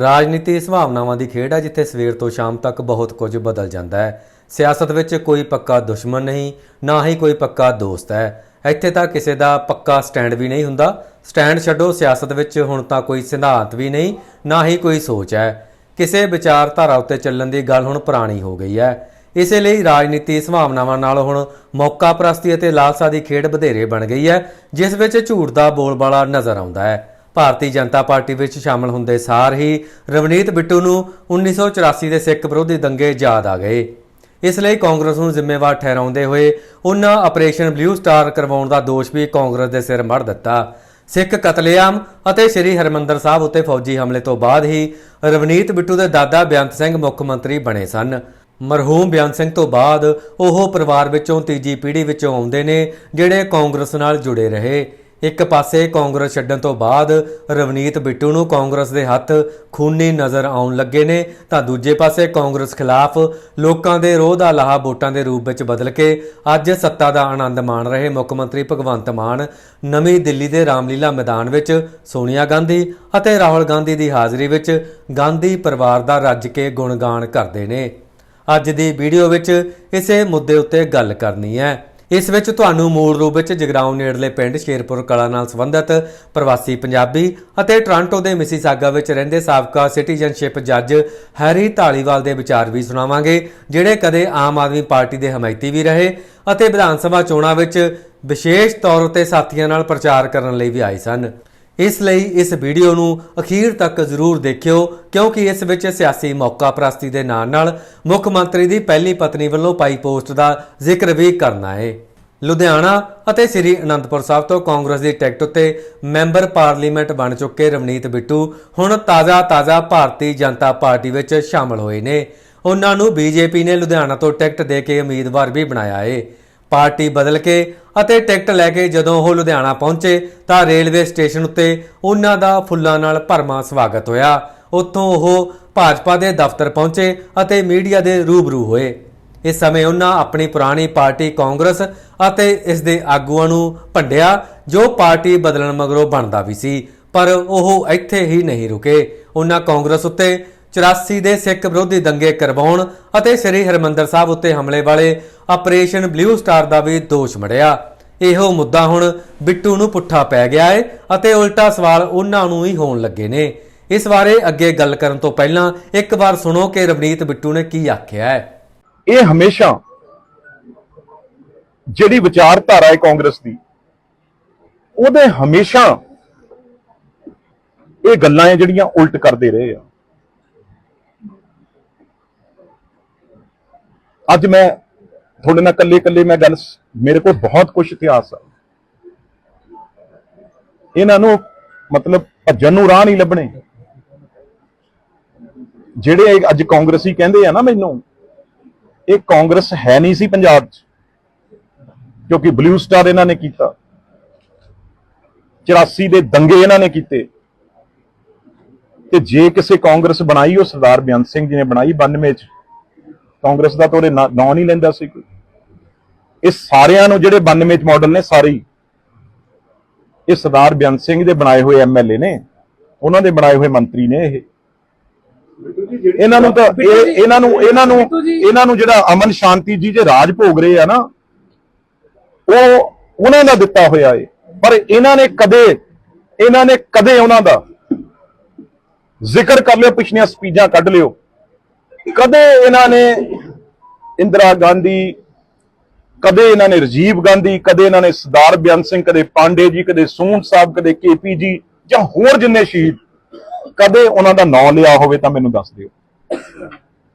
ਰਾਜਨੀਤੀ ਸੰਭਾਵਨਾਵਾਂ ਦੀ ਖੇਡ ਹੈ ਜਿੱਥੇ ਸਵੇਰ ਤੋਂ ਸ਼ਾਮ ਤੱਕ ਬਹੁਤ ਕੁਝ ਬਦਲ ਜਾਂਦਾ ਹੈ। ਸਿਆਸਤ ਵਿੱਚ ਕੋਈ ਪੱਕਾ ਦੁਸ਼ਮਣ ਨਹੀਂ, ਨਾ ਹੀ ਕੋਈ ਪੱਕਾ ਦੋਸਤ ਹੈ। ਇੱਥੇ ਤਾਂ ਕਿਸੇ ਦਾ ਪੱਕਾ ਸਟੈਂਡ ਵੀ ਨਹੀਂ ਹੁੰਦਾ। ਸਟੈਂਡ ਛੱਡੋ, ਸਿਆਸਤ ਵਿੱਚ ਹੁਣ ਤਾਂ ਕੋਈ ਸਿਧਾਂਤ ਵੀ ਨਹੀਂ, ਨਾ ਹੀ ਕੋਈ ਸੋਚ ਹੈ। ਕਿਸੇ ਵਿਚਾਰਧਾਰਾ ਉੱਤੇ ਚੱਲਣ ਦੀ ਗੱਲ ਹੁਣ ਪੁਰਾਣੀ ਹੋ ਗਈ ਹੈ। ਇਸੇ ਲਈ ਰਾਜਨੀਤੀ ਸੰਭਾਵਨਾਵਾਂ ਨਾਲ ਹੁਣ ਮੌਕਾ ਪ੍ਰਸਤੀ ਅਤੇ ਲਾਲਸਾ ਦੀ ਖੇਡ ਵਧੇਰੇ ਬਣ ਗਈ ਹੈ, ਜਿਸ ਵਿੱਚ ਝੂਠ ਦਾ ਬੋਲਬਾਲਾ ਨਜ਼ਰ ਆਉਂਦਾ ਹੈ। ਭਾਰਤੀ ਜਨਤਾ ਪਾਰਟੀ ਵਿੱਚ ਸ਼ਾਮਲ ਹੁੰਦੇ ਸਾਰ ਹੀ ਰਵਨੀਤ ਬਿੱਟੂ ਨੂੰ 1984 ਦੇ ਸਿੱਖ ਵਿਰੋਧੀ ਦੰਗੇ ਯਾਦ ਆ ਗਏ। ਇਸ ਲਈ ਕਾਂਗਰਸ ਨੂੰ ਜ਼ਿੰਮੇਵਾਰ ਠਹਿਰਾਉਂਦੇ ਹੋਏ ਉਹਨਾਂ ਆਪਰੇਸ਼ਨ ਬਲੂ ਸਟਾਰ ਕਰਵਾਉਣ ਦਾ ਦੋਸ਼ ਵੀ ਕਾਂਗਰਸ ਦੇ ਸਿਰ ਮੜ ਦਿੱਤਾ। ਸਿੱਖ ਕਤਲੇਆਮ ਅਤੇ ਸ੍ਰੀ ਹਰਮੰਦਰ ਸਾਹਿਬ ਉੱਤੇ ਫੌਜੀ ਹਮਲੇ ਤੋਂ ਬਾਅਦ ਹੀ ਰਵਨੀਤ ਬਿੱਟੂ ਦੇ ਦਾਦਾ ਬੇਅੰਤ ਸਿੰਘ ਮੁੱਖ ਮੰਤਰੀ ਬਣੇ ਸਨ। ਮਰਹੂਮ ਬੇਅੰਤ ਸਿੰਘ ਤੋਂ ਬਾਅਦ ਉਹ ਪਰਿਵਾਰ ਵਿੱਚੋਂ ਤੀਜੀ ਪੀੜ੍ਹੀ ਵਿੱਚੋਂ ਆਉਂਦੇ ਨੇ, ਜਿਹੜੇ ਕਾਂਗਰਸ ਨਾਲ ਜੁੜੇ ਰਹੇ। ਇੱਕ ਪਾਸੇ ਕਾਂਗਰਸ ਛੱਡਣ ਤੋਂ ਬਾਅਦ ਰਵਨੀਤ ਬਿੱਟੂ ਨੂੰ ਕਾਂਗਰਸ ਦੇ ਹੱਥ ਖੂਨੀ ਨਜ਼ਰ ਆਉਣ ਲੱਗੇ ਨੇ, ਤਾਂ ਦੂਜੇ ਪਾਸੇ ਕਾਂਗਰਸ ਖਿਲਾਫ ਲੋਕਾਂ ਦੇ ਰੋਹ ਦਾ ਲਾਹਾ ਵੋਟਾਂ ਦੇ ਰੂਪ ਵਿੱਚ ਬਦਲ ਕੇ ਅੱਜ ਸੱਤਾ ਦਾ ਆਨੰਦ ਮਾਣ ਰਹੇ ਮੁੱਖ ਮੰਤਰੀ ਭਗਵੰਤ ਮਾਨ ਨਵੀਂ ਦਿੱਲੀ ਦੇ ਰਾਮਲੀਲਾ ਮੈਦਾਨ ਵਿੱਚ ਸੋਨੀਆ ਗਾਂਧੀ ਅਤੇ ਰਾਹੁਲ ਗਾਂਧੀ ਦੀ ਹਾਜ਼ਰੀ ਵਿੱਚ ਗਾਂਧੀ ਪਰਿਵਾਰ ਦਾ ਰੱਜ ਕੇ ਗੁਣਗਾਨ ਕਰਦੇ ਨੇ। ਅੱਜ ਦੀ ਵੀਡੀਓ ਵਿੱਚ ਇਸੇ ਮੁੱਦੇ ਉੱਤੇ ਗੱਲ ਕਰਨੀ ਹੈ। ਇਸ ਵਿੱਚ ਤੁਹਾਨੂੰ ਮੂਲ ਰੂਪ ਵਿੱਚ ਜਗਰਾਉਂ ਨੇੜਲੇ ਪਿੰਡ ਸ਼ੇਰਪੁਰ ਕਲਾ ਨਾਲ ਸੰਬੰਧਿਤ ਪ੍ਰਵਾਸੀ ਪੰਜਾਬੀ ਅਤੇ ਟੋਰਾਂਟੋ ਦੇ ਮਿਸੀਸਾਗਾ ਵਿੱਚ ਰਹਿੰਦੇ ਸਾਬਕਾ ਸਿਟੀਜ਼ਨਸ਼ਿਪ ਜੱਜ ਹੈਰੀ ਢਾਲੀਵਾਲ ਦੇ ਵਿਚਾਰ ਵੀ ਸੁਣਾਵਾਂਗੇ, ਜਿਹੜੇ ਕਦੇ ਆਮ ਆਦਮੀ ਪਾਰਟੀ ਦੇ ਹਮਾਇਤੀ ਵੀ ਰਹੇ ਅਤੇ ਵਿਧਾਨ ਸਭਾ ਚੋਣਾਂ ਵਿੱਚ ਵਿਸ਼ੇਸ਼ ਤੌਰ ਉੱਤੇ ਸਾਥੀਆਂ ਨਾਲ ਪ੍ਰਚਾਰ ਕਰਨ ਲਈ ਵੀ ਆਏ ਸਨ। ਇਸ ਲਈ ਇਸ ਵੀਡੀਓ ਨੂੰ ਅਖੀਰ ਤੱਕ ਜ਼ਰੂਰ ਦੇਖਿਓ, ਕਿਉਂਕਿ ਇਸ ਵਿੱਚ ਸਿਆਸੀ ਮੌਕਾ ਪ੍ਰਸਤੀ ਦੇ ਨਾਲ ਨਾਲ ਮੁੱਖ ਮੰਤਰੀ ਦੀ ਪਹਿਲੀ ਪਤਨੀ ਵੱਲੋਂ ਪਾਈ ਪੋਸਟ ਦਾ ਜ਼ਿਕਰ ਵੀ ਕਰਨਾ ਹੈ ਲੁਧਿਆਣਾ ਅਤੇ ਸ੍ਰੀ ਅਨੰਦਪੁਰ ਸਾਹਿਬ ਤੋਂ ਕਾਂਗਰਸ ਦੀ ਟਿਕਟ ਉੱਤੇ ਮੈਂਬਰ ਪਾਰਲੀਮੈਂਟ ਬਣ ਚੁੱਕੇ ਰਵਨੀਤ ਬਿੱਟੂ ਹੁਣ ਤਾਜ਼ਾ-ਤਾਜ਼ਾ ਭਾਰਤੀ ਜਨਤਾ ਪਾਰਟੀ ਵਿੱਚ ਸ਼ਾਮਲ ਹੋਏ ਨੇ। ਉਹਨਾਂ ਨੂੰ ਬੀਜੇਪੀ ਨੇ ਲੁਧਿਆਣਾ ਤੋਂ ਟਿਕਟ ਦੇ ਕੇ ਉਮੀਦਵਾਰ ਵੀ ਬਣਾਇਆ ਏ। ਪਾਰਟੀ ਬਦਲ ਕੇ ਅਤੇ ਟਿਕਟ ਲੈ ਕੇ ਜਦੋਂ ਉਹ ਲੁਧਿਆਣਾ ਪਹੁੰਚੇ ਤਾਂ ਰੇਲਵੇ ਸਟੇਸ਼ਨ ਉੱਤੇ ਉਹਨਾਂ ਦਾ ਫੁੱਲਾਂ ਨਾਲ ਭਰਮਾ ਸਵਾਗਤ ਹੋਇਆ। ਉੱਥੋਂ ਉਹ ਭਾਜਪਾ ਦੇ ਦਫ਼ਤਰ ਪਹੁੰਚੇ ਅਤੇ ਮੀਡੀਆ ਦੇ ਰੂਬਰੂ ਹੋਏ। ਇਸ ਸਮੇਂ ਉਹਨਾਂ ਆਪਣੀ ਪੁਰਾਣੀ ਪਾਰਟੀ ਕਾਂਗਰਸ ਅਤੇ ਇਸ ਦੇ ਆਗੂਆਂ ਨੂੰ ਭੰਡਿਆ, ਜੋ ਪਾਰਟੀ ਬਦਲਣ ਮਗਰੋਂ ਬਣਦਾ ਵੀ ਸੀ, ਪਰ ਉਹ ਇੱਥੇ ਹੀ ਨਹੀਂ ਰੁਕੇ। ਉਹਨਾਂ ਕਾਂਗਰਸ ਉੱਤੇ 84 ਦੇ ਸਿੱਖ ਵਿਰੋਧੀ ਦੰਗੇ ਕਰਵਾਉਣ ਅਤੇ ਸ੍ਰੀ ਹਰਮੰਦਰ ਸਾਹਿਬ ਉੱਤੇ ਹਮਲੇ ਵਾਲੇ ਆਪਰੇਸ਼ਨ ਬਲੂ ਸਟਾਰ ਦਾ ਵੀ ਦੋਸ਼ ਮੜਿਆ। ਇਹੋ ਮੁੱਦਾ ਹੁਣ ਬਿੱਟੂ ਨੂੰ ਪੁੱਠਾ ਪੈ ਗਿਆ ਹੈ ਅਤੇ ਉਲਟਾ ਸਵਾਲ ਉਹਨਾਂ ਨੂੰ ਹੀ ਹੋਣ ਲੱਗੇ ਨੇ। ਇਸ ਬਾਰੇ ਅੱਗੇ ਗੱਲ ਕਰਨ ਤੋਂ ਪਹਿਲਾਂ ਇੱਕ ਵਾਰ ਸੁਣੋ ਕਿ ਰਵਨੀਤ ਬਿੱਟੂ ਨੇ ਕੀ ਆਖਿਆ ਹੈ। ਇਹ ਹਮੇਸ਼ਾ ਜਿਹੜੀ ਵਿਚਾਰਧਾਰਾ ਹੈ ਕਾਂਗਰਸ ਦੀ, ਉਹਦੇ ਹਮੇਸ਼ਾ ਇਹ ਗੱਲਾਂ ਹੈ ਜਿਹੜੀਆਂ ਉਲਟ ਕਰਦੇ ਰਹੇ ਆ। ਅੱਜ ਮੈਂ ਤੁਹਾਡੇ ਨਾਲ ਇਕੱਲੇ ਇਕੱਲੇ ਮੈਂ ਗੱਲ ਮੇਰੇ ਕੋਲ ਬਹੁਤ ਕੁਝ ਇਤਿਹਾਸ ਆ। ਇਹਨਾਂ ਨੂੰ ਮਤਲਬ ਭੱਜਣ ਨੂੰ ਰਾਹ ਨਹੀਂ ਲੱਭਣੇ। ਜਿਹੜੇ ਅੱਜ ਕਾਂਗਰਸੀ ਕਹਿੰਦੇ ਆ ਨਾ ਮੈਨੂੰ, ਇਹ ਕਾਂਗਰਸ ਹੈ ਨਹੀਂ ਸੀ ਪੰਜਾਬ 'ਚ, ਕਿਉਂਕਿ ਬਲੂ ਸਟਾਰ ਇਹਨਾਂ ਨੇ ਕੀਤਾ। 84 ਦੇ ਦੰਗੇ ਇਹਨਾਂ ਨੇ ਕੀਤੇ। ਤੇ ਜੇ ਕਿਸੇ ਕਾਂਗਰਸ ਬਣਾਈ, ਉਹ ਸਰਦਾਰ ਬੇਅੰਤ ਸਿੰਘ ਜੀ ਨੇ ਬਣਾਈ 92 ਚ। ਕਾਂਗਰਸ ਦਾ ਤਾਂ ਉਹਦੇ ਨਾਂ ਨਹੀਂ ਲੈਂਦਾ ਸੀ ਕੋਈ। ਇਹ ਸਾਰਿਆਂ ਨੂੰ ਜਿਹੜੇ 92 ਚ ਮਾਡਲ ਨੇ ਸਾਰੇ ਇਹ ਸਰਦਾਰ ਬੇਅੰਤ ਸਿੰਘ ਦੇ ਬਣਾਏ ਹੋਏ ਐਮਐਲਏ ਨੇ। ਉਹਨਾਂ ਦੇ ਬਣਾਏ ਹੋਏ ਮੰਤਰੀ ਨੇ ਇਹ। ਇਹਨਾਂ ਨੂੰ ਤਾਂ ਇਹ ਇਹਨਾਂ ਨੂੰ ਇਹਨਾਂ ਨੂੰ ਇਹਨਾਂ ਨੂੰ ਜਿਹੜਾ ਅਮਨ ਸ਼ਾਂਤੀ ਜੀ ਜੇ ਰਾਜ ਭੋਗ ਰਹੇ ਆ ਨਾ ਉਹ ਉਹਨਾਂ ਦਾ ਦਿੱਤਾ ਹੋਇਆ ਏ। ਪਰ ਇਹਨਾਂ ਨੇ ਕਦੇ ਇਹਨਾਂ ਨੇ ਕਦੇ ਉਹਨਾਂ ਦਾ ਜ਼ਿਕਰ ਕਰ ਲਿਓ ਪਿਛਲੀਆਂ ਸਪੀਚਾਂ ਕੱਢ ਲਿਓ। ਕਦੇ ਇਹਨਾਂ ਨੇ ਇੰਦਰਾ ਗਾਂਧੀ, ਕਦੇ ਇਹਨਾਂ ਨੇ ਰਾਜੀਵ ਗਾਂਧੀ, ਕਦੇ ਇਹਨਾਂ ਨੇ ਸਰਦਾਰ ਬੇਅੰਤ ਸਿੰਘ, ਕਦੇ ਪਾਂਡੇ ਜੀ, ਕਦੇ ਸੂਨ ਸਾਹਿਬ, ਕਦੇ ਕੇਪੀ ਜੀ ਜਾਂ ਹੋਰ ਜਿੰਨੇ ਸ਼ਹੀਦ, ਕਦੇ ਉਹਨਾਂ ਦਾ ਨਾਮ ਲਿਆ ਹੋਵੇ ਤਾਂ ਮੈਨੂੰ ਦੱਸ ਦਿਓ।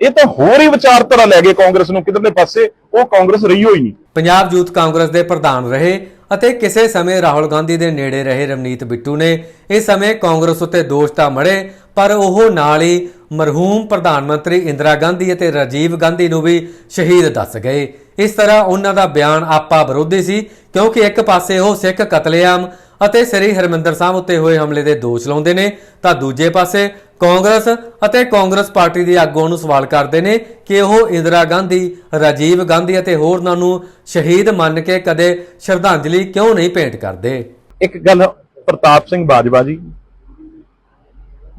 ਇਹ ਤਾਂ ਹੋਰ ਹੀ ਵਿਚਾਰਧਾਰਾ ਲੈ ਗਏ ਕਾਂਗਰਸ ਨੂੰ, ਕਿਧਰਲੇ ਪਾਸੇ ਉਹ ਕਾਂਗਰਸ ਰਹੀ ਹੋਈ ਨਹੀਂ। ਪੰਜਾਬ ਯੂਥ ਕਾਂਗਰਸ ਦੇ ਪ੍ਰਧਾਨ ਰਹੇ ਅਤੇ ਕਿਸੇ ਸਮੇਂ ਰਾਹੁਲ ਗਾਂਧੀ ਦੇ ਨੇੜੇ ਰਹੇ ਰਵਨੀਤ ਬਿੱਟੂ ਨੇ। ਇਸ ਸਮੇਂ ਕਾਂਗਰਸ ਉੱਤੇ ਦੋਸ਼ ਤਾਂ ਮੜੇ ਪਰ ਉਹ ਨਾਲ ਹੀ ਮਰਹੂਮ ਪ੍ਰਧਾਨ ਮੰਤਰੀ ਇੰਦਰਾ ਗਾਂਧੀ ਅਤੇ ਰਾਜੀਵ ਗਾਂਧੀ ਨੂੰ ਵੀ ਸ਼ਹੀਦ ਦੱਸ ਗਏ। ਇਸ ਤਰ੍ਹਾਂ ਉਹਨਾਂ ਦਾ ਬਿਆਨ ਆਪਾ ਵਿਰੋਧੀ ਸੀ, ਕਿਉਂਕਿ ਇੱਕ ਪਾਸੇ ਉਹ ਸਿੱਖ ਕਤਲੇਆਮ ਅਤੇ ਸ੍ਰੀ ਹਰਮੰਦਰ ਸਾਹਿਬ ਉੱਤੇ ਹੋਏ ਹਮਲੇ ਦੇ ਦੋਸ਼ ਲਾਉਂਦੇ ਨੇ, ਤਾਂ ਦੂਜੇ ਪਾਸੇ ਕਾਂਗਰਸ ਅਤੇ ਕਾਂਗਰਸ ਪਾਰਟੀ ਦੇ ਆਗੂਆਂ ਨੂੰ ਸਵਾਲ ਕਰਦੇ ਨੇ ਕਿ ਉਹ ਇੰਦਰਾ ਗਾਂਧੀ, ਰਾਜੀਵ ਗਾਂਧੀ ਅਤੇ ਹੋਰਨਾਂ ਨੂੰ ਸ਼ਹੀਦ ਮੰਨ ਕੇ ਕਦੇ ਸ਼ਰਧਾਂਜਲੀ ਕਿਉਂ ਨਹੀਂ ਭੇਂਟ ਕਰਦੇ? ਇੱਕ ਗੱਲ ਪ੍ਰਤਾਪ ਸਿੰਘ ਬਾਜਵਾ ਜੀ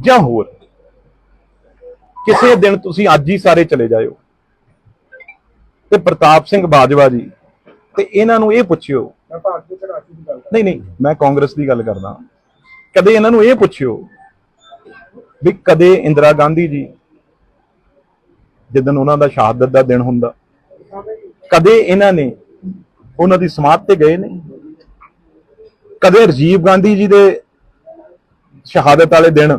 ਜਾਂ ਹੋਰ? ਕਿਸੇ ਦਿਨ ਤੁਸੀਂ ਅੱਜ ਹੀ ਸਾਰੇ ਚਲੇ ਜਾਇਓ। ਤੇ ਪ੍ਰਤਾਪ ਸਿੰਘ ਬਾਜਵਾ ਜੀ ਤੇ ਇਹਨਾਂ ਨੂੰ ਇਹ ਪੁੱਛਿਓ। ਨਹੀਂ ਨਹੀਂ ਮੈਂ ਕਾਂਗਰਸ ਦੀ ਗੱਲ ਕਰਦਾ। ਕਦੇ ਇਹਨਾਂ ਨੂੰ ਇਹ ਪੁੱਛਿਓ ਵੀ ਕਦੇ ਇੰਦਰਾ ਗਾਂਧੀ ਜੀ ਜਿੱਦਨ ਉਹਨਾਂ ਦਾ ਸ਼ਹਾਦਤ ਦਾ ਦਿਨ ਹੁੰਦਾ ਕਦੇ ਇਹਨਾਂ ਨੇ ਉਹਨਾਂ ਦੀ ਸਮਾਧ ਤੇ ਗਏ ਨੇ ਕਦੇ ਰਾਜੀਵ ਗਾਂਧੀ ਜੀ ਦੇ ਸ਼ਹਾਦਤ ਵਾਲੇ ਦਿਨ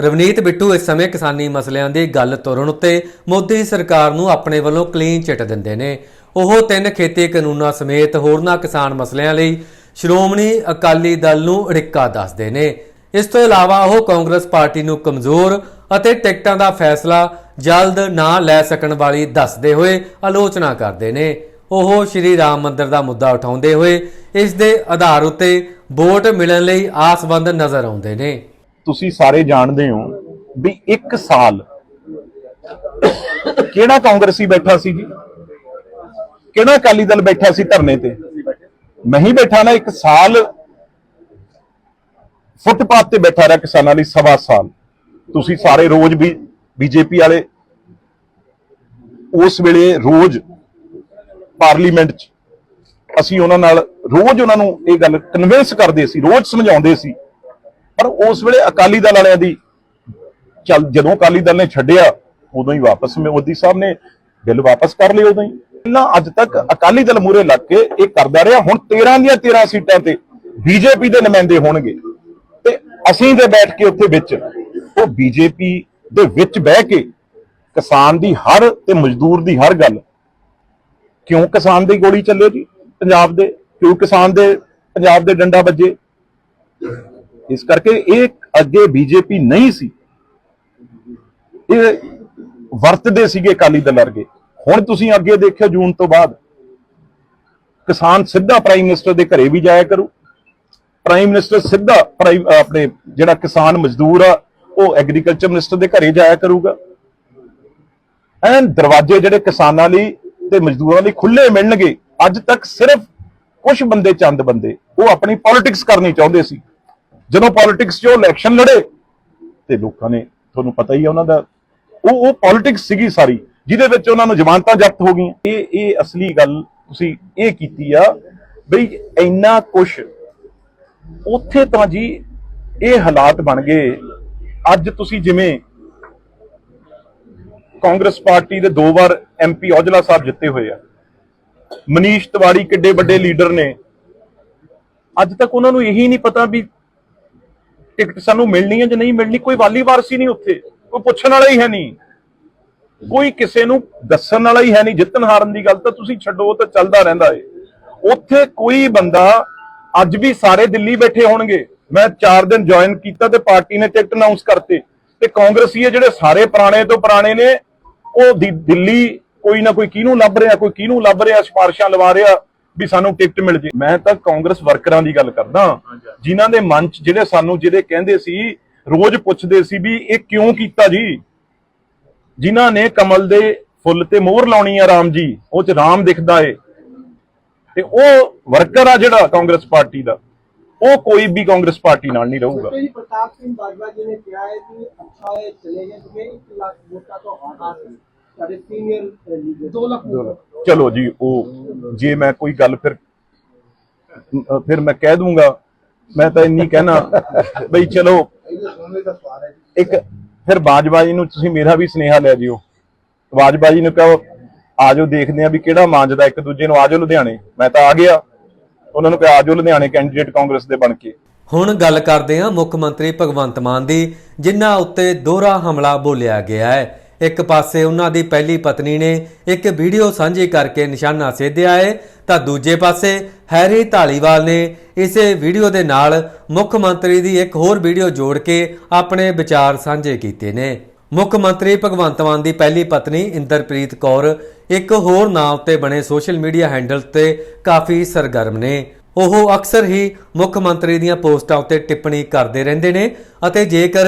ਰਵਨੀਤ ਬਿੱਟੂ ਇਸ ਸਮੇਂ ਕਿਸਾਨੀ ਮਸਲਿਆਂ ਦੀ ਗੱਲ ਤੋਰਨ ਉੱਤੇ ਮੋਦੀ ਸਰਕਾਰ ਨੂੰ ਆਪਣੇ ਵੱਲੋਂ ਕਲੀਨ ਚਿੱਟ ਦਿੰਦੇ ਨੇ। ਉਹ ਤਿੰਨ ਖੇਤੀ ਕਾਨੂੰਨਾਂ ਸਮੇਤ ਹੋਰਨਾਂ ਕਿਸਾਨ ਮਸਲਿਆਂ ਲਈ ਸ਼੍ਰੋਮਣੀ ਅਕਾਲੀ ਦਲ ਨੂੰ ਅੜਿੱਕਾ ਦੱਸਦੇ ਨੇ। ਇਸ ਤੋਂ ਇਲਾਵਾ ਉਹ ਕਾਂਗਰਸ ਪਾਰਟੀ ਨੂੰ ਕਮਜ਼ੋਰ ਅਤੇ ਟਿਕਟਾਂ ਦਾ ਫੈਸਲਾ ਜਲਦ ਨਾ ਲੈ ਸਕਣ ਵਾਲੀ ਦੱਸਦੇ ਹੋਏ ਆਲੋਚਨਾ ਕਰਦੇ ਨੇ। ਉਹ ਸ਼੍ਰੀ ਰਾਮ ਮੰਦਿਰ ਦਾ ਮੁੱਦਾ ਉਠਾਉਂਦੇ ਹੋਏ ਇਸ ਦੇ ਆਧਾਰ ਉੱਤੇ ਵੋਟ ਮਿਲਣ ਲਈ ਆਸਵੰਦ ਨਜ਼ਰ ਆਉਂਦੇ ਨੇ। ਤੁਸੀਂ ਸਾਰੇ ਜਾਣਦੇ ਹੋ ਵੀ ਇੱਕ ਸਾਲ ਕਿਹੜਾ ਕਾਂਗਰਸੀ ਬੈਠਾ ਸੀ ਜੀ? ਕਿਹੜਾ ਅਕਾਲੀ ਦਲ ਬੈਠਾ ਸੀ ਧਰਨੇ ਤੇ? ਮੈਂ ਹੀ ਬੈਠਾ ਨਾ, ਇੱਕ ਸਾਲ ਫੁੱਟਪਾਥ ਤੇ ਬੈਠਾ ਰਿਹਾ ਕਿਸਾਨਾਂ ਲਈ, ਸਵਾ ਸਾਲ। ਤੁਸੀਂ ਸਾਰੇ ਰੋਜ਼ ਵੀ ਬੀਜੇਪੀ ਵਾਲੇ ਉਸ ਵੇਲੇ ਰੋਜ਼ ਪਾਰਲੀਮੈਂਟ 'ਚ ਅਸੀਂ ਉਹਨਾਂ ਨਾਲ ਰੋਜ਼ ਉਹਨਾਂ ਨੂੰ ਇਹ ਗੱਲ ਕਨਵਿੰਸ ਕਰਦੇ ਸੀ, ਰੋਜ਼ ਸਮਝਾਉਂਦੇ ਸੀ ਪਰ ਉਸ ਵੇਲੇ ਅਕਾਲੀ ਦਲ ਵਾਲਿਆਂ ਦੀ, ਚੱਲ ਜਦੋਂ ਅਕਾਲੀ ਦਲ ਨੇ ਛੱਡਿਆ, ਉਦੋਂ ਹੀ ਵਾਪਸ ਮੋਦੀ ਸਾਹਿਬ ਨੇ ਬਿੱਲ ਵਾਪਸ ਕਰ ਲਏ ਉਦੋਂ ਹੀ। ਪਹਿਲਾਂ ਅੱਜ ਤੱਕ ਅਕਾਲੀ ਦਲ ਮੂਰੇ ਲੱਗ ਕੇ ਇਹ ਕਰਦਾ ਰਿਹਾ। ਹੁਣ 13 ਦੀਆਂ 13 ਸੀਟਾਂ ਤੇ ਬੀਜੇਪੀ ਦੇ ਨੁਮਾਇੰਦੇ ਹੋਣਗੇ। ਤੇ ਅਸੀਂ ਤੇ ਬੈਠ ਕੇ ਉੱਥੇ ਵਿੱਚ, ਉਹ ਬੀਜੇਪੀ ਦੇ ਵਿੱਚ ਬਹਿ ਕੇ ਕਿਸਾਨ ਦੀ ਹਰ ਤੇ ਮਜ਼ਦੂਰ ਦੀ ਹਰ ਗੱਲ, ਕਿਉਂ ਕਿਸਾਨ ਦੀ ਗੋਲੀ ਚੱਲੇ ਜੀ ਪੰਜਾਬ ਦੇ? ਕਿਉਂ ਕਿਸਾਨ ਦੇ ਪੰਜਾਬ ਦੇ ਡੰਡਾ ਵੱਜੇ? ਇਸ ਕਰਕੇ ਇਹ ਅੱਗੇ ਬੀਜੇਪੀ ਨਹੀਂ ਸੀ। ਇਹ ਵਰਤਦੇ ਸੀਗੇ ਅਕਾਲੀ ਦਲ ਵਰਗੇ। ਹੁਣ ਤੁਸੀਂ ਅੱਗੇ ਦੇਖਿਓ ਜੂਨ ਤੋਂ ਬਾਅਦ, ਕਿਸਾਨ ਸਿੱਧਾ ਪ੍ਰਾਈਮ ਮਿਨਿਸਟਰ ਦੇ ਘਰੇ ਵੀ ਜਾਇਆ ਕਰੂ। ਪ੍ਰਾਈਮ ਮਿਨਿਸਟਰ ਸਿੱਧਾ ਪ੍ਰਾਈਮ, ਆਪਣੇ ਜਿਹੜਾ ਕਿਸਾਨ ਮਜ਼ਦੂਰ ਆ, ਉਹ ਐਗਰੀਕਲਚਰ ਮਿਨਿਸਟਰ ਦੇ ਘਰੇ ਜਾਇਆ ਕਰੂਗਾ। ਐਨ ਦਰਵਾਜ਼ੇ ਜਿਹੜੇ ਕਿਸਾਨਾਂ ਲਈ ਤੇ ਮਜ਼ਦੂਰਾਂ ਲਈ ਖੁੱਲੇ ਮਿਲਣਗੇ। ਅੱਜ ਤੱਕ ਸਿਰਫ ਕੁਝ ਬੰਦੇ ਚੰਦ ਬੰਦੇ, ਉਹ ਆਪਣੀ ਪੋਲਿਟਿਕਸ ਕਰਨੀ ਚਾਹੁੰਦੇ ਸੀ। ਜਦੋਂ ਪੋਲਿਟਿਕਸ 'ਚ ਉਹ ਇਲੈਕਸ਼ਨ ਲੜੇ, ਤੇ ਲੋਕਾਂ ਨੇ, ਤੁਹਾਨੂੰ ਪਤਾ ਹੀ ਹੈ ਉਹਨਾਂ ਦਾ, ਉਹ ਉਹ ਪੋਲਿਟਿਕਸ ਸੀਗੀ ਸਾਰੀ, ਜਿਹਦੇ ਵਿੱਚ ਉਹਨਾਂ ਨੂੰ ਜ਼ਮਾਨਤਾਂ ਜ਼ਬਤ ਹੋ ਗਈਆਂ। ਇਹ ਇਹ ਅਸਲੀ ਗੱਲ ਤੁਸੀਂ ਇਹ ਕੀਤੀ ਆ, ਬਈ ਇੰਨਾ ਕੁਛ ਉੱਥੇ ਤਾਂ ਜੀ ਇਹ ਹਾਲਾਤ ਬਣ ਗਏ। ਅੱਜ ਤੁਸੀਂ ਜਿਵੇਂ ਕਾਂਗਰਸ ਪਾਰਟੀ ਦੇ ਦੋ ਵਾਰ ਐਮਪੀ ਔਜਲਾ ਸਾਹਿਬ ਜਿੱਤੇ ਹੋਏ ਆ, ਮਨੀਸ਼ ਤਿਵਾੜੀ ਕਿੱਡੇ ਵੱਡੇ ਲੀਡਰ ਨੇ। ਅੱਜ ਤੱਕ ਉਹਨਾਂ ਨੂੰ ਇਹੀ ਨਹੀਂ ਪਤਾ ਵੀ ਟਿਕਟ ਸਾਨੂੰ ਮਿਲਣੀ ਹੈ ਜਾਂ ਨਹੀਂ ਮਿਲਣੀ, ਕੋਈ ਵਾਲੀ ਵਾਰਸੀ ਨਹੀਂ ਉੱਥੇ, ਕੋਈ ਪੁੱਛਣ ਵਾਲਾ ਹੀ ਹੈ ਨਹੀਂ। ਕੋਈ ਕਿਸੇ ਨੂੰ ਦੱਸਣ ਵਾਲਾ ਹੀ ਹੈ ਨਹੀਂ, ਜਿੱਤਣ ਹਾਰਨ ਦੀ ਗੱਲ ਤਾਂ ਤੁਸੀਂ ਛੱਡੋ ਤਾਂ ਚੱਲਦਾ ਰਹਿੰਦਾ ਏ। ਉੱਥੇ ਕੋਈ ਬੰਦਾ ਅੱਜ ਵੀ ਸਾਰੇ ਦਿੱਲੀ ਬੈਠੇ ਹੋਣਗੇ। ਮੈਂ 4 ਦਿਨ ਜੁਆਇਨ ਕੀਤਾ ਤੇ ਪਾਰਟੀ ਨੇ ਟਿਕਟ ਅਨਾਉਂਸ ਕਰਤੇ। ਤੇ ਕਾਂਗਰਸੀ ਜਿਹੜੇ ਸਾਰੇ ਪੁਰਾਣੇ ਤੋਂ ਪੁਰਾਣੇ ਨੇ, ਉਹ ਦਿੱਲੀ ਕੋਈ ਨਾ ਕੋਈ ਕਿਹਨੂੰ ਲੱਭ ਰਿਹਾ, ਕੋਈ ਕਿਹਨੂੰ ਲੱਭ ਰਿਹਾ, ਸਿਫਾਰਿਸ਼ਾਂ ਲਵਾ ਰਿਹਾ ਵੀ ਸਾਨੂੰ ਟਿਕਟ ਮਿਲ ਜੇ। ਮੈਂ ਤਾਂ ਕਾਂਗਰਸ ਵਰਕਰਾਂ ਦੀ ਗੱਲ ਕਰਦਾ। ਜਿਨ੍ਹਾਂ ਦੇ ਮਨ 'ਚ ਜਿਹੜੇ ਸਾਨੂੰ ਜਿਹੜੇ ਕਹਿੰਦੇ ਸੀ, ਰੋਜ਼ ਪੁੱਛਦੇ ਸੀ ਵੀ ਇਹ ਕਿਉਂ ਕੀਤਾ ਜੀ? ਜਿਨ੍ਹਾਂ ਨੇ ਕਮਲ ਦੇ ਫੁੱਲ ਤੇ ਮੋਹਰ ਲਾਉਣੀ ਆ ਰਾਮ ਜੀ, ਉਹ 'ਚ ਰਾਮ ਦਿਖਦਾ ਏ। ਤੇ ਉਹ ਵਰਕਰ ਆ ਜਿਹੜਾ ਕਾਂਗਰਸ ਪਾਰਟੀ ਦਾ। ਉਹ ਕੋਈ ਵੀ ਕਾਂਗਰਸ ਪਾਰਟੀ ਨਾਲ ਨਹੀਂ ਰਹੂਗਾ। ਜੀ, ਪ੍ਰਤਾਪ ਸਿੰਘ ਬਾਜਵਾ ਜੀ ਨੇ ਕਿਹਾ ਹੈ ਕਿ ਅੱਛਾ ਹੈ, ਚਲੇ ਗਏ, ਕਿਉਂਕਿ 1 ਲੱਖ ਵੋਟਾਂ ਤੋਂ ਆਣਾ ਸੀ ਸਾਡੇ ਸੀਨੀਅਰ ਲੀਡਰ 2 ਲੱਖ ਵੋਟ ਚਲੋ ਜੀ ਉਹ ਜੇ ਮੈਂ ਕੋਈ ਗੱਲ ਫਿਰ ਫਿਰ ਮੈਂ ਕਹਿ ਦੂੰਗਾ। ਮੈਂ ਤਾਂ ਇੰਨੀ ਕਹਿਣਾ ਬਈ ਚਲੋ ਇੱਕ ਫਿਰ ਬਾਜਬਾਜੀ ਨੂੰ ਤੁਸੀਂ ਮੇਰਾ ਵੀ ਸੁਨੇਹਾ ਲੈ ਜਿਓ। ਬਾਜਬਾਜੀ ਨੂੰ ਕਹੋ ਆਜੋ ਦੇਖਦੇ ਆ ਵੀ ਕਿਹੜਾ ਮਾਂਜਦਾ ਇੱਕ ਦੂਜੇ ਨੂੰ ਆਜੋ ਲੁਧਿਆਣੇ। ਮੈਂ ਤਾਂ ਆ ਗਿਆ। ਉਹਨਾਂ ਨੂੰ ਕਿਹਾ ਆਜੋ ਲੁਧਿਆਣੇ ਕੈਂਡੀਡੇਟ ਕਾਂਗਰਸ ਦੇ ਬਣ ਕੇ। ਹੁਣ ਗੱਲ ਕਰਦੇ ਹਾਂ ਮੁੱਖ ਮੰਤਰੀ ਭਗਵੰਤ ਮਾਨ ਦੀ ਜਿਨ੍ਹਾਂ ਉੱਤੇ ਦੋਹਰਾ ਹਮਲਾ ਬੋਲਿਆ ਗਿਆ ਹੈ। ਇੱਕ ਪਾਸੇ ਉਹਨਾਂ ਦੀ ਪਹਿਲੀ ਪਤਨੀ ਨੇ ਇੱਕ ਵੀਡੀਓ ਸਾਂਝੀ ਕਰਕੇ ਨਿਸ਼ਾਨਾ ਸੇਧਿਆ ਹੈ ਤਾਂ ਦੂਜੇ ਪਾਸੇ ਹੈਰੀ ਢਾਲੀਵਾਲ ਨੇ ਇਸੇ ਵੀਡੀਓ ਦੇ ਨਾਲ ਮੁੱਖ ਮੰਤਰੀ ਦੀ ਇੱਕ ਹੋਰ ਵੀਡੀਓ ਜੋੜ ਕੇ ਆਪਣੇ ਵਿਚਾਰ ਸਾਂਝੇ ਕੀਤੇ ਨੇ। ਮੁੱਖ ਮੰਤਰੀ ਭਗਵੰਤ ਮਾਨ ਦੀ ਪਹਿਲੀ ਪਤਨੀ ਇੰਦਰਪ੍ਰੀਤ ਕੌਰ ਇੱਕ ਹੋਰ ਨਾਂ ਉੱਤੇ ਬਣੇ ਸੋਸ਼ਲ ਮੀਡੀਆ ਹੈਂਡਲ ਤੇ ਕਾਫੀ ਸਰਗਰਮ ਨੇ। ਉਹ ਅਕਸਰ ਹੀ ਮੁੱਖ ਮੰਤਰੀ ਦੀਆਂ ਪੋਸਟਾਂ ਉੱਤੇ ਟਿੱਪਣੀ ਕਰਦੇ ਰਹਿੰਦੇ ਨੇ ਅਤੇ ਜੇਕਰ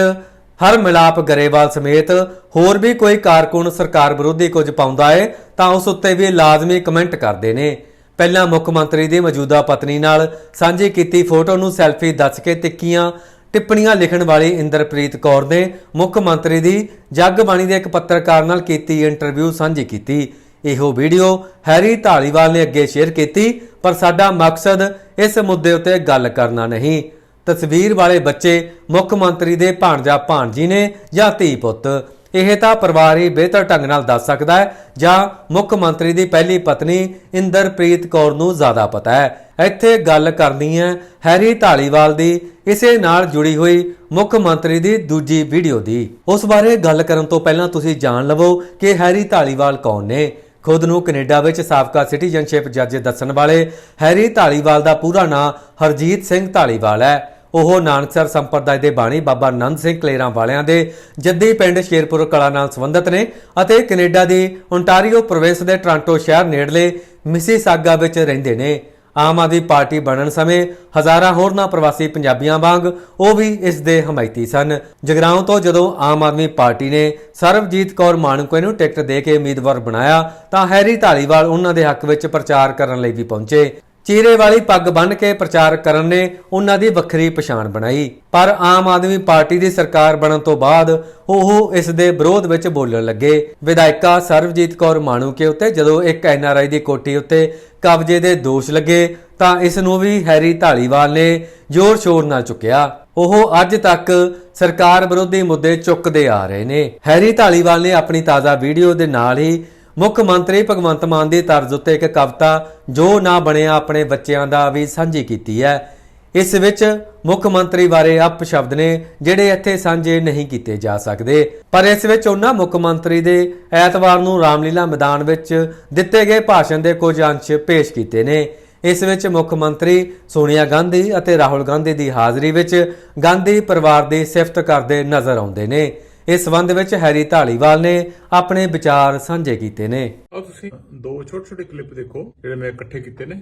ਹਰ ਮਿਲਾਪ ਗਰੇਵਾਲ ਸਮੇਤ ਹੋਰ ਵੀ ਕੋਈ ਕਾਰਕੁਨ ਸਰਕਾਰ ਵਿਰੋਧੀ ਕੁਝ ਪਾਉਂਦਾ ਹੈ ਤਾਂ ਉਸ ਉੱਤੇ ਵੀ ਲਾਜ਼ਮੀ ਕਮੈਂਟ ਕਰਦੇ ਨੇ। ਪਹਿਲਾਂ ਮੁੱਖ ਮੰਤਰੀ ਦੀ ਮੌਜੂਦਾ ਪਤਨੀ ਨਾਲ ਸਾਂਝੀ ਕੀਤੀ ਫੋਟੋ ਨੂੰ ਸੈਲਫੀ ਦੱਸ ਕੇ ਤਿੱਕੀਆਂ, ਟਿੱਪਣੀਆਂ ਲਿਖਣ ਵਾਲੀ ਇੰਦਰਪ੍ਰੀਤ ਕੌਰ ਨੇ ਮੁੱਖ ਮੰਤਰੀ ਦੀ ਜਗਬਾਣੀ ਦੇ ਇੱਕ ਪੱਤਰਕਾਰ ਨਾਲ ਕੀਤੀ ਇੰਟਰਵਿਊ ਸਾਂਝੀ ਕੀਤੀ। ਇਹੋ ਵੀਡੀਓ ਹੈਰੀ ਢਾਲੀਵਾਲ ਨੇ ਅੱਗੇ ਸ਼ੇਅਰ ਕੀਤੀ, ਪਰ ਸਾਡਾ ਮਕਸਦ ਇਸ ਮੁੱਦੇ ਉੱਤੇ ਗੱਲ ਕਰਨਾ ਨਹੀਂ। ਤਸਵੀਰ ਵਾਲੇ ਬੱਚੇ ਮੁੱਖ ਮੰਤਰੀ ਦੇ ਭਾਣਜਾ ਭਾਣਜੀ ਨੇ ਜਾਂ ਧੀ ਪੁੱਤ। ਇਹ ਤਾਂ ਪਰਿਵਾਰ ਹੀ ਬਿਹਤਰ ਢੰਗ ਨਾਲ ਦੱਸ ਸਕਦਾ ਹੈ ਜਾਂ ਮੁੱਖ ਮੰਤਰੀ ਦੀ ਪਹਿਲੀ ਪਤਨੀ ਇੰਦਰਪ੍ਰੀਤ ਕੌਰ ਨੂੰ ਜ਼ਿਆਦਾ ਪਤਾ ਹੈ। ਇੱਥੇ ਗੱਲ ਕਰਨੀ ਹੈ ਹੈਰੀ ਢਾਲੀਵਾਲ ਦੀ, ਇਸੇ ਨਾਲ ਜੁੜੀ ਹੋਈ ਮੁੱਖ ਮੰਤਰੀ ਦੀ ਦੂਜੀ ਵੀਡੀਓ ਦੀ। ਉਸ ਬਾਰੇ ਗੱਲ ਕਰਨ ਤੋਂ ਪਹਿਲਾਂ ਤੁਸੀਂ ਜਾਣ ਲਵੋ ਕਿ ਹੈਰੀ ਢਾਲੀਵਾਲ ਕੌਣ ਨੇ। ਖੁਦ ਨੂੰ ਕੈਨੇਡਾ ਵਿੱਚ ਸਾਬਕਾ ਸਿਟੀਜ਼ਨਸ਼ਿਪ ਜੱਜ ਦੱਸਣ ਵਾਲੇ ਹੈਰੀ ਢਾਲੀਵਾਲ ਦਾ ਪੂਰਾ ਨਾਂ ਹਰਜੀਤ ਸਿੰਘ ਢਾਲੀਵਾਲ ਹੈ। ਉਹ ਨਾਨਕਸਰ ਸੰਪਰਦਾਇ ਦੇ ਬਾਣੀ ਬਾਬਾ ਨੰਦ ਸਿੰਘ ਕਲੇਰਾਂ ਵਾਲਿਆਂ ਦੇ ਜੱਦੀ ਪਿੰਡ ਸ਼ੇਰਪੁਰ ਕਲਾ ਨਾਲ ਸੰਬੰਧਿਤ ਨੇ ਅਤੇ ਕੈਨੇਡਾ ਦੀ ਓਨਟਾਰੀਓ ਪ੍ਰੋਵਿੰਸ ਦੇ ਟ੍ਰਾਂਟੋ ਸ਼ਹਿਰ ਨੇੜਲੇ ਮਿਸੀਸਾਗਾ ਵਿੱਚ ਰਹਿੰਦੇ ਨੇ। ਆਮ ਆਦਮੀ ਪਾਰਟੀ ਬਣਨ ਸਮੇਂ ਹਜ਼ਾਰਾਂ ਹੋਰਨਾਂ ਪ੍ਰਵਾਸੀ ਪੰਜਾਬੀਆਂ ਵਾਂਗ ਉਹ ਵੀ ਇਸ ਦੇ ਹਮਾਇਤੀ ਸਨ। ਜਗਰਾਉਂ ਤੋਂ ਜਦੋਂ ਆਮ ਆਦਮੀ ਪਾਰਟੀ ਨੇ ਸਰਬਜੀਤ ਕੌਰ ਮਾਣੂਕੇ ਨੂੰ ਟਿਕਟ ਦੇ ਕੇ ਉਮੀਦਵਾਰ ਬਣਾਇਆ, ਤਾਂ ਹੈਰੀ ਢਾਲੀਵਾਲ ਉਹਨਾਂ ਦੇ ਹੱਕ ਵਿੱਚ ਪ੍ਰਚਾਰ ਕਰਨ ਲਈ ਵੀ ਪਹੁੰਚੇ। ਚੀਰੇ ਵਾਲੀ ਪੱਗ ਬੰਨ ਕੇ ਪ੍ਰਚਾਰ ਕਰਨ ਨੇ ਉਹਨਾਂ ਦੀ ਵੱਖਰੀ ਪਛਾਣ ਬਣਾਈ। ਪਰ ਆਮ ਆਦਮੀ ਪਾਰਟੀ ਦੀ ਸਰਕਾਰ ਬਣਨ ਤੋਂ ਬਾਅਦ ਉਹ ਇਸ ਦੇ ਵਿਰੋਧ ਵਿੱਚ ਬੋਲਣ ਲੱਗੇ। ਵਿਧਾਇਕਾ ਸਰਵਜੀਤ ਕੌਰ ਮਾਣੂਕੇ ਉੱਤੇ ਜਦੋਂ ਇੱਕ ਐਨਆਰਆਈ ਦੀ ਕੋਠੀ ਉੱਤੇ ਕਬਜ਼ੇ ਦੇ ਦੋਸ਼ ਲੱਗੇ ਤਾਂ ਇਸ ਨੂੰ ਵੀ ਹੈਰੀ ਢਾਲੀਵਾਲ ਨੇ ਜ਼ੋਰ ਸ਼ੋਰ ਨਾਲ ਚੁੱਕਿਆ। ਉਹ ਅੱਜ ਤੱਕ ਸਰਕਾਰ ਵਿਰੋਧੀ ਮੁੱਦੇ ਚੁੱਕਦੇ ਆ ਰਹੇ ਨੇ। ਹੈਰੀ ਢਾਲੀਵਾਲ ਨੇ ਆਪਣੀ ਤਾਜ਼ਾ ਵੀਡੀਓ ਦੇ ਨਾਲ ਹੀ ਮੁੱਖ ਮੰਤਰੀ ਭਗਵੰਤ ਮਾਨ ਦੀ ਤਰਜ਼ ਉੱਤੇ ਇੱਕ ਕਵਿਤਾ, ਜੋ ਨਾ ਬਣਿਆ ਆਪਣੇ ਬੱਚਿਆਂ ਦਾ ਵੀ ਸਾਂਝੀ ਕੀਤੀ ਹੈ। ਇਸ ਵਿੱਚ ਮੁੱਖ ਮੰਤਰੀ ਬਾਰੇ ਅਪ ਸ਼ਬਦ ਨੇ, ਜਿਹੜੇ ਇੱਥੇ ਸਾਂਝੇ ਨਹੀਂ ਕੀਤੇ ਜਾ ਸਕਦੇ। ਪਰ ਇਸ ਵਿੱਚ ਉਹਨਾਂ ਮੁੱਖ ਮੰਤਰੀ ਦੇ ਐਤਵਾਰ ਨੂੰ ਰਾਮਲੀਲਾ ਮੈਦਾਨ ਵਿੱਚ ਦਿੱਤੇ ਗਏ ਭਾਸ਼ਣ ਦੇ ਕੁਝ ਅੰਸ਼ ਪੇਸ਼ ਕੀਤੇ ਨੇ। ਇਸ ਵਿੱਚ ਮੁੱਖ ਮੰਤਰੀ ਸੋਨੀਆ ਗਾਂਧੀ ਅਤੇ ਰਾਹੁਲ ਗਾਂਧੀ ਦੀ ਹਾਜ਼ਰੀ ਵਿੱਚ ਗਾਂਧੀ ਪਰਿਵਾਰ ਦੀ ਸਿਫਤ ਕਰਦੇ ਨਜ਼ਰ ਆਉਂਦੇ ਨੇ। ਇਸ ਸੰਬੰਧ ਵਿੱਚ ਹੈਰੀ ਢਾਲੀਵਾਲ ਨੇ ਆਪਣੇ ਵਿਚਾਰ ਸਾਂਝੇ ਕੀਤੇ ਨੇ ਆਓ ਤੁਸੀਂ ਦੋ ਛੋਟੇ ਛੋਟੇ ਕਲਿੱਪ ਦੇਖੋ ਜਿਹੜੇ ਮੈਂ ਇਕੱਠੇ ਕੀਤੇ ਨੇ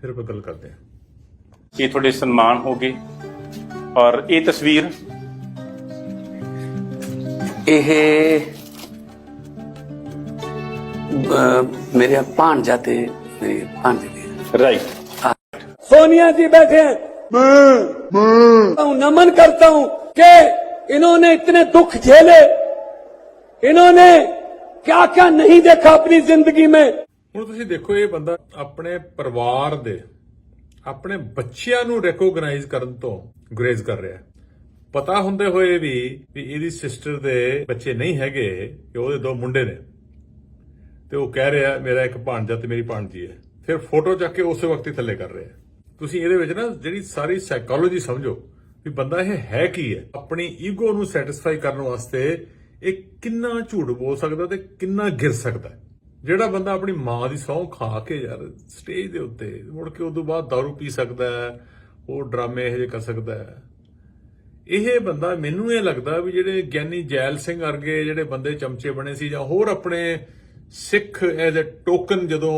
ਫਿਰ ਆਪਾਂ ਗੱਲ ਕਰਦੇ ਹਾਂ ਇਹ ਤੁਹਾਡੇ ਸਨਮਾਨ ਹੋਗੇ ਔਰ ਇਹ ਤਸਵੀਰ ਇਹ ਅਹ, ਮੇਰੇ ਭਾਣਜਾ ਤੇ ਮੇਰੀ ਭਾਣਜੀ ਦੀ ਰਾਈਟ सोनिया जी बैठे हैं मैं नमन करता हूं कि इन्होंने इतने दुख झेले इन्होंने क्या क्या नहीं देखा अपनी जिंदगी में ਹੁਣ ਤੁਸੀਂ ਦੇਖੋ ਇਹ ਬੰਦਾ ਆਪਣੇ ਪਰਿਵਾਰ ਦੇ ਆਪਣੇ ਬੱਚਿਆਂ ਨੂੰ ਰੈਕੋਗਨਾਈਜ਼ ਕਰਨ ਤੋਂ ਗੁਰੇਜ਼ ਕਰ ਰਿਹਾ ਹੈ ਪਤਾ ਹੁੰਦੇ ਹੋਏ ਵੀ ਵੀ ਇਹਦੀ ਸਿਸਟਰ ਦੇ ਬੱਚੇ ਨਹੀਂ ਹੈਗੇ ਕਿ ਉਹਦੇ ਦੋ ਮੁੰਡੇ ਨੇ ਤੇ ਉਹ ਕਹਿ ਰਿਹਾ ਮੇਰਾ ਇੱਕ ਭਾਣਜਾ ਤੇ ਮੇਰੀ ਭਾਣਜੀ ਹੈ ਫਿਰ ਫੋਟੋ ਚੱਕ ਕੇ ਉਸੇ ਵਕਤ ਹੀ ਥੱਲੇ ਕਰ ਰਿਹਾ ਤੁਸੀਂ ਇਹਦੇ ਵਿੱਚ ਨਾ ਜਿਹੜੀ ਸਾਰੀ ਸਾਈਕੋਲੋਜੀ ਸਮਝੋ ਵੀ ਬੰਦਾ ਇਹ ਹੈ ਕੀ ਹੈ? ਆਪਣੀ ਈਗੋ ਨੂੰ ਸੈਟੀਸਫਾਈ ਕਰਨ ਵਾਸਤੇ ਇਹ ਕਿੰਨਾ ਝੂਠ ਬੋਲ ਸਕਦਾ ਤੇ ਕਿੰਨਾ ਗਿਰ ਸਕਦਾ ਜਿਹੜਾ ਬੰਦਾ ਆਪਣੀ ਮਾਂ ਦੀ ਸਹੁੰ ਖਾ ਕੇ ਯਾਰ ਸਟੇਜ ਦੇ ਉੱਤੇ ਮੁੜ ਕੇ ਉਦੋਂ ਬਾਅਦ दारू ਪੀ ਸਕਦਾ ਹੈ, ਉਹ ਡਰਾਮੇ ਇਹੋ ਜਿਹੇ ਕਰ ਸਕਦਾ ਹੈ। ਇਹ ਬੰਦਾ ਮੈਨੂੰ ਇਹ ਲੱਗਦਾ ਵੀ ਜਿਹੜੇ ਗਿਆਨੀ ਜੈਲ ਸਿੰਘ ਵਰਗੇ ਜਿਹੜੇ ਬੰਦੇ ਚਮਚੇ ਬਣੇ ਸੀ ਜਾਂ ਹੋਰ ਆਪਣੇ ਸਿੱਖ ਐਜ਼ ਅ ਟੋਕਨ ਜਦੋਂ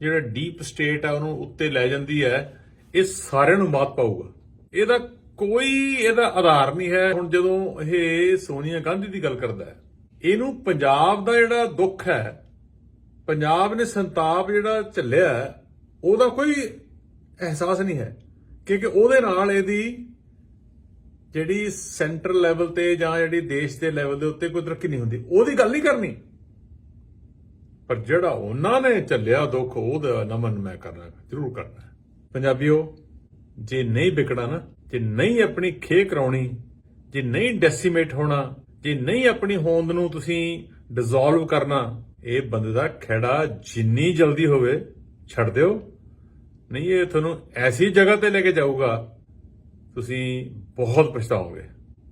ਜਿਹੜਾ ਡੀਪ ਸਟੇਟ ਆ ਉਹਨੂੰ ਉੱਤੇ ਲੈ ਜਾਂਦੀ ਹੈ, ਇਹ ਸਾਰਿਆਂ ਨੂੰ ਮਾਤ ਪਾਊਗਾ। ਇਹਦਾ ਕੋਈ ਇਹਦਾ ਆਧਾਰ ਨਹੀਂ ਹੈ। ਹੁਣ ਜਦੋਂ ਇਹ ਸੋਨੀਆ ਗਾਂਧੀ ਦੀ ਗੱਲ ਕਰਦਾ ਹੈ, ਇਹਨੂੰ ਪੰਜਾਬ ਦਾ ਜਿਹੜਾ ਦੁੱਖ ਹੈ, ਪੰਜਾਬ ਨੇ ਸੰਤਾਪ ਜਿਹੜਾ ਝੱਲਿਆ ਉਹਦਾ ਕੋਈ ਅਹਿਸਾਸ ਨਹੀਂ ਹੈ। ਕਿਉਂਕਿ ਉਹਦੇ ਨਾਲ ਇਹਦੀ ਜਿਹੜੀ ਸੈਂਟਰਲ ਲੈਵਲ ਤੇ ਜਾਂ ਜਿਹੜੀ ਦੇਸ਼ ਦੇ ਲੈਵਲ ਦੇ ਉੱਤੇ ਕੋਈ ਤਰੱਕੀ ਨਹੀਂ ਹੁੰਦੀ। ਉਹਦੀ ਗੱਲ ਨਹੀਂ ਕਰਨੀ। ਪਰ ਜਿਹੜਾ ਉਹਨਾਂ ਨੇ ਝੱਲਿਆ ਦੁੱਖ, ਉਹਦਾ ਨਮਨ ਮੈਂ ਕਰਨਾ, ਜ਼ਰੂਰ ਕਰਨਾ ਹੈ। ਪੰਜਾਬੀਓ, ਜੇ ਨਹੀਂ ਵਿਕਣਾ ਨਾ ਜੇ ਨਹੀਂ ਆਪਣੀ ਖੇ ਕਰਾਉਣੀ, ਜੇ ਨਹੀਂ ਡੈਸੀਮੇਟ ਹੋਣਾ, ਜੇ ਨਹੀਂ ਆਪਣੀ ਹੋਂਦ ਨੂੰ ਤੁਸੀਂ ਡਿਸੋਲਵ ਕਰਨਾ, ਇਹ ਬੰਦੇ ਦਾ ਖੇੜਾ ਜਿੰਨੀ ਜਲਦੀ ਹੋਵੇ ਛੱਡ ਦਿਓ। ਨਹੀਂ, ਇਹ ਤੁਹਾਨੂੰ ਐਸੀ ਜਗ੍ਹਾ ਤੇ ਲੈ ਕੇ ਜਾਊਗਾ, ਤੁਸੀਂ ਬਹੁਤ ਪਛਤਾਓਗੇ।